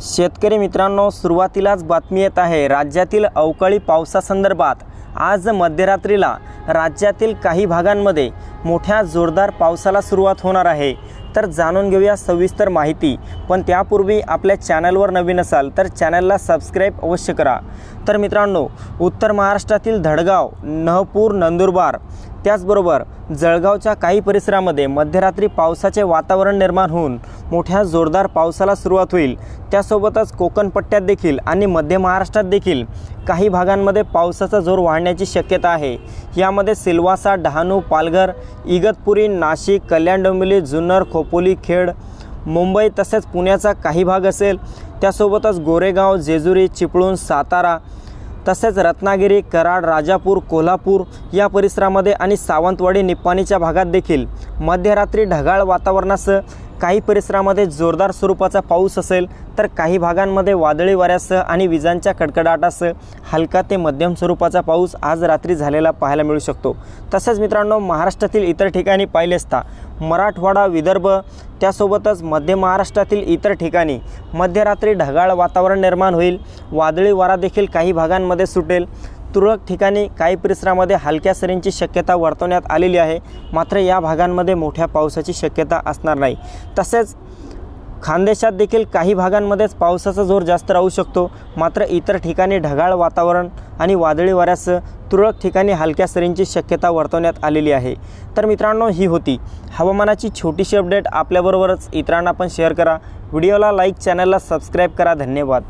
शेतकरी मित्रांनो सुरुवातीलाच बातमी येत आहे राज्यातील अवकाळी पावसासंदर्भात आज मध्यरात्रीला राज्यातील काही भागांमध्ये मोठ्या जोरदार पावसाला सुरुवात होणार आहे. तर जाणून घेऊया सविस्तर माहिती. पण त्यापूर्वी आपल्या चॅनलवर नवीन असाल तर चॅनलला सबस्क्राईब अवश्य करा. तर मित्रांनो उत्तर महाराष्ट्रातील धडगाव नहपूर नंदुरबार त्याचबरोबर जळगावच्या काही परिसरामध्ये मध्यरात्री पावसाचे वातावरण निर्माण होऊन मोठ्या जोरदार पावसाला सुरुवात होईल. त्यासोबतच कोकण पट्ट्यात देखील आणि मध्य महाराष्ट्रात देखील काही भागांमध्ये पावसाचा जोर वाढण्याची शक्यता आहे. यामध्ये सिल्वासा डहाणू पालघर इगतपुरी नाशिक कल्याण डोंबिवली जुन्नर खोपोली खेड मुंबई तसेच पुण्याचा काही भाग असेल. त्यासोबतच गोरेगाव जेजुरी चिपळूण सातारा तसेच रत्नागिरी कराड राजापूर कोल्हापूर या परिसरामध्ये आणि सावंतवाडी निप्पाणीच्या भागात देखील. मध्यरात्री ढगाळ वातावरणासह काही परिसरामध्ये जोरदार स्वरूपाचा पाऊस असेल तर काही भागांमध्ये वादळी वाऱ्यासह आणि विजांच्या कडकडाटासह हलका ते मध्यम स्वरूपाचा पाऊस आज रात्री झालेला पाहायला मिळू शकतो. तसेच मित्रांनो महाराष्ट्रातील इतर ठिकाणी पाहिले असता मराठवाडा विदर्भ त्यासोबतच मध्य महाराष्ट्रातील इतर ठिकाणी मध्यरात्री ढगाळ वातावरण निर्माण होईल. वादळी वारा देखील काही भागांमध्ये सुटेल. तुरळक ठिकाणी काही परिसरामध्ये हलक्या सरींची शक्यता वर्तवण्यात आलेली आहे. मात्र या भागांमध्ये मोठ्या पावसाची शक्यता असणार नाही. तसेच खानदेशात देखील काही भागांमध्येच पावसाचा जोर जास्त राहू शकतो. मात्र इतर ठिकाणी ढगाळ वातावरण आणि वादळी वाऱ्यासह तुरळक ठिकाणी हलक्या सरींची शक्यता वर्तवण्यात आलेली आहे. तर मित्रांनो ही होती हवामानाची छोटीशी अपडेट. आपल्याबरोबरच इतरांना पण शेअर करा. व्हिडिओला लाईक चॅनलला सबस्क्राईब करा. धन्यवाद.